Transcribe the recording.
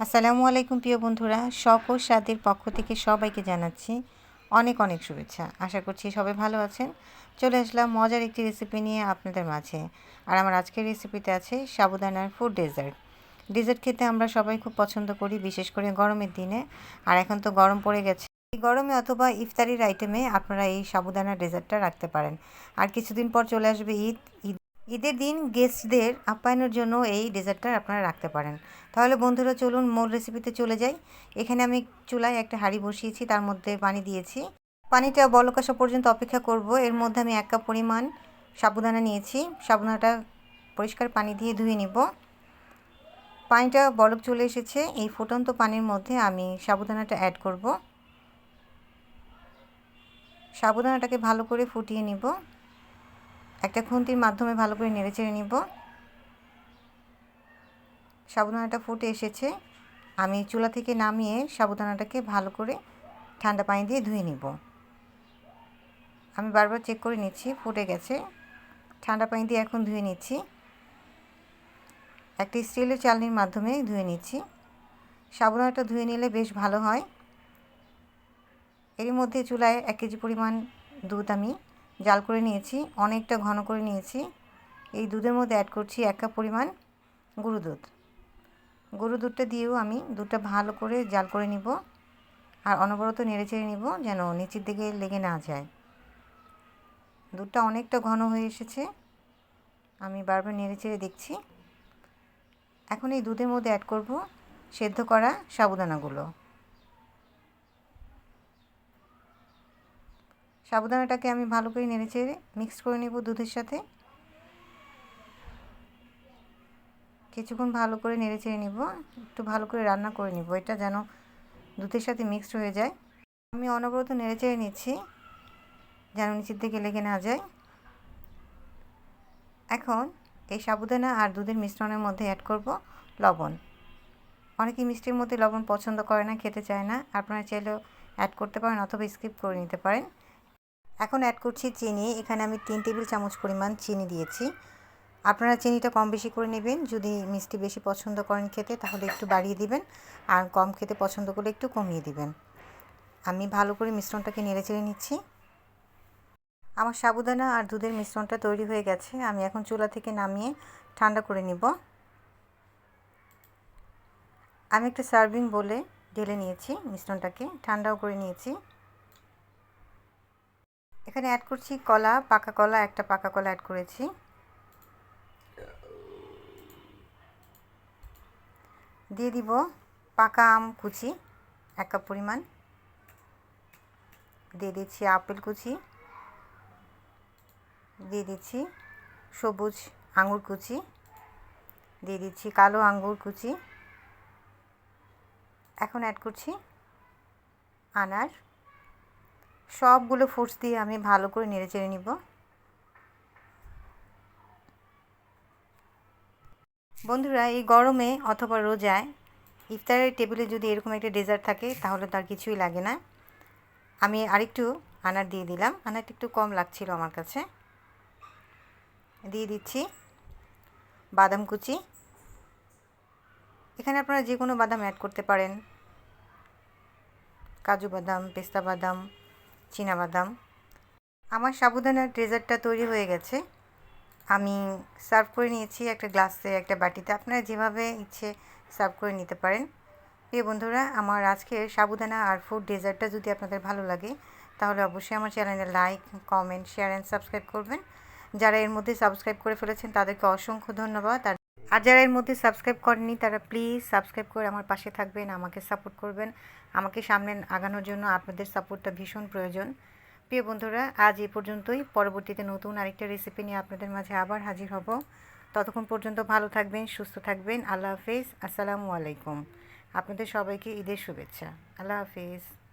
আসসালামু আলাইকুম প্রিয় বন্ধুরা শখ ও স্বাদের পক্ষ থেকে সবাইকে জানাচ্ছি অনেক অনেক শুভেচ্ছা। আশা করছি সবাই ভালো আছেন। চলে আসলাম মজার একটি রেসিপি নিয়ে আপনাদের মাঝে। আর আমার আজকের রেসিপিতে আছে সাবুদানার ফুড ডেজার্ট ডেজার্ট খেতে আমরা সবাই খুব পছন্দ করি, বিশেষ করে গরমের দিনে। আর এখন তো গরম পড়ে গেছে। এই গরমে অথবা ইফতারির আইটেমে আপনারা এই সাবুদানার ডেজার্টটা রাখতে পারেন। আর কিছুদিন পর চলে আসবে ঈদ। ঈদ ঈদের দিন গেস্টদের আপ্যায়নের জন্য এই ডেজার্টটা আপনারা রাখতে পারেন। তাহলে বন্ধুরা, চলুন মূল রেসিপিতে চলে যাই। এখানে আমি চুলায় একটা হাঁড়ি বসিয়েছি, তার মধ্যে পানি দিয়েছি। পানিটা বলক আসা পর্যন্ত অপেক্ষা করব। এর মধ্যে আমি এক কাপ পরিমাণ সাবুদানা নিয়েছি। সাবুদানাটা পরিষ্কার পানি দিয়ে ধুয়ে নিব। পানিটা বলক চলে এসেছে। এই ফুটন্ত পানির মধ্যে আমি সাবুদানাটা অ্যাড করব। সাবুদানাটাকে ভালো করে ফুটিয়ে নিব। একটা খুন্তির মাধ্যমে ভালো করে নেড়েচেড়ে নিব। সাবুদানাটা ফুটে এসেছে। আমি চুলা থেকে নামিয়ে সাবুদানাটাকে ভালো করে ঠান্ডা পানি দিয়ে ধুয়ে নিব। আমি বারবার চেক করে নিচ্ছি, ফুটে গেছে। ঠান্ডা পানি দিয়ে এখন ধুয়ে নিচ্ছি। একটি স্টিলের চালনির মাধ্যমে ধুয়ে নিচ্ছি। সাবুদানাটা ধুয়ে নিলে বেশ ভালো হয়। এর মধ্যে চুলায় এক কেজি পরিমাণ দুধ আমি জাল করে নিয়েছি, অনেকটা ঘন করে নিয়েছি। এই দুধের মধ্যে অ্যাড করছি এক কাপ পরিমাণ গরু দুধ। গরু দুধটা দিয়েও আমি দুধটা ভালো করে জাল করে নিব আর অনবরত নেড়ে চেড়ে নিব যেন নিচের দিকে লেগে না যায়। দুধটা অনেকটা ঘন হয়ে এসেছে। আমি বারবার নেড়ে চেড়ে দেখছি। এখন এই দুধের মধ্যে অ্যাড করব সেদ্ধ করা সাবুদানাগুলো। সাবুদানাটাকে আমি ভালো করে নেড়ে চেড়ে মিক্স করে নেব দুধের সাথে। কিছুক্ষণ ভালো করে নেড়ে চেড়ে নিব, একটু ভালো করে রান্না করে নিব, এটা যেন দুধের সাথে মিক্সড হয়ে যায়। আমি অনবরত নেড়ে চেড়ে নিচ্ছি, যেন নিচের দিকে লেগে না যায়। এখন এই সাবুদানা আর দুধের মিশ্রণের মধ্যে অ্যাড করব লবণ। অনেকে মিষ্টির মধ্যে লবণ পছন্দ করে না, খেতে চায় না। আপনারা চাইলেও অ্যাড করতে পারেন অথবা স্কিপ করে নিতে পারেন। এখন অ্যাড করছি চিনি। এখানে আমি তিন টেবিল চামচ পরিমাণ চিনি দিয়েছি। আপনারা চিনিটা কম বেশি করে নেবেন। যদি মিষ্টি বেশি পছন্দ করেন খেতে, তাহলে একটু বাড়িয়ে দিবেন। আর কম খেতে পছন্দ করলে একটু কমিয়ে দিবেন। আমি ভালো করে মিশ্রণটাকে নেড়ে চেড়ে নিচ্ছি। আমার সাবুদানা আর দুধের মিশ্রণটা তৈরি হয়ে গেছে। আমি এখন চুলা থেকে নামিয়ে ঠান্ডা করে নিব। আমি একটা সার্ভিং বলে ঢেলে নিয়েছি মিশ্রণটাকে। ঠান্ডাও করে নিয়েছি। এখানে অ্যাড করছি কলা, পাকা কলা, একটা পাকা কলা অ্যাড করেছি। দিয়ে দিব পাকা আম কুচি, এক কাপ পরিমাণ। দিয়ে দিচ্ছি আপেল কুচি। দিয়ে দিচ্ছি সবুজ আঙুর কুচি। দিয়ে দিচ্ছি কালো আঙ্গুর কুচি। এখন অ্যাড করছি আনার সবগুলো ফ্রুটস দিয়ে আমি ভালো করে নেড়ে চেড়ে নিব। বন্ধুরা, এই গরমে অথবা রোজায় ইফতারের টেবিলে যদি এরকম একটা ডেজার্ট থাকে, তাহলে তার কিছুই লাগে না। আমি আরেকটু আনার দিয়ে দিলাম। আনারটা একটু কম লাগছিল আমার কাছে। দিয়ে দিচ্ছি বাদাম কুচি। এখানে আপনারা যে কোনো বাদাম অ্যাড করতে পারেন। কাজু বাদাম, পেস্তা বাদাম বাদাম আমার সাবুদানার ডেজার্টটা তৈরি হয়ে গেছে। আমি সার্ভ করে নিয়েছি একটা গ্লাসে, একটা বাটিতে। আপনারা যেভাবে ইচ্ছে সার্ভ করে নিতে পারেন। প্রিয় বন্ধুরা, আমার আজকের সাবুদানা আর ফুড ডেজার্টটা যদি আপনাদের ভালো লাগে, তাহলে অবশ্যই আমার চ্যানেলে like, comment, share, and subscribe করবেন। যারা এর মধ্যে সাবস্ক্রাইব করে ফেলেছেন, তাদেরকে অসংখ্য ধন্যবাদ। আর আর যারা এর মধ্যে সাবস্ক্রাইব করেননি, তারা প্লিজ সাবস্ক্রাইব করে আমার পাশে থাকবেন, আমাকে সাপোর্ট করবেন। আমাকে সামনে আগানোর জন্য আপনাদের সাপোর্টটা ভীষণ প্রয়োজন। প্রিয় বন্ধুরা, আজ এ পর্যন্তই। পরবর্তীতে নতুন আরেকটা রেসিপি নিয়ে আপনাদের মাঝে আবার হাজির হব। ততক্ষণ পর্যন্ত ভালো থাকবেন, সুস্থ থাকবেন। আল্লাহ হাফিজ। আসসালামু আলাইকুম। আপনাদের সবাইকে ঈদের শুভেচ্ছা। আল্লাহ হাফিজ।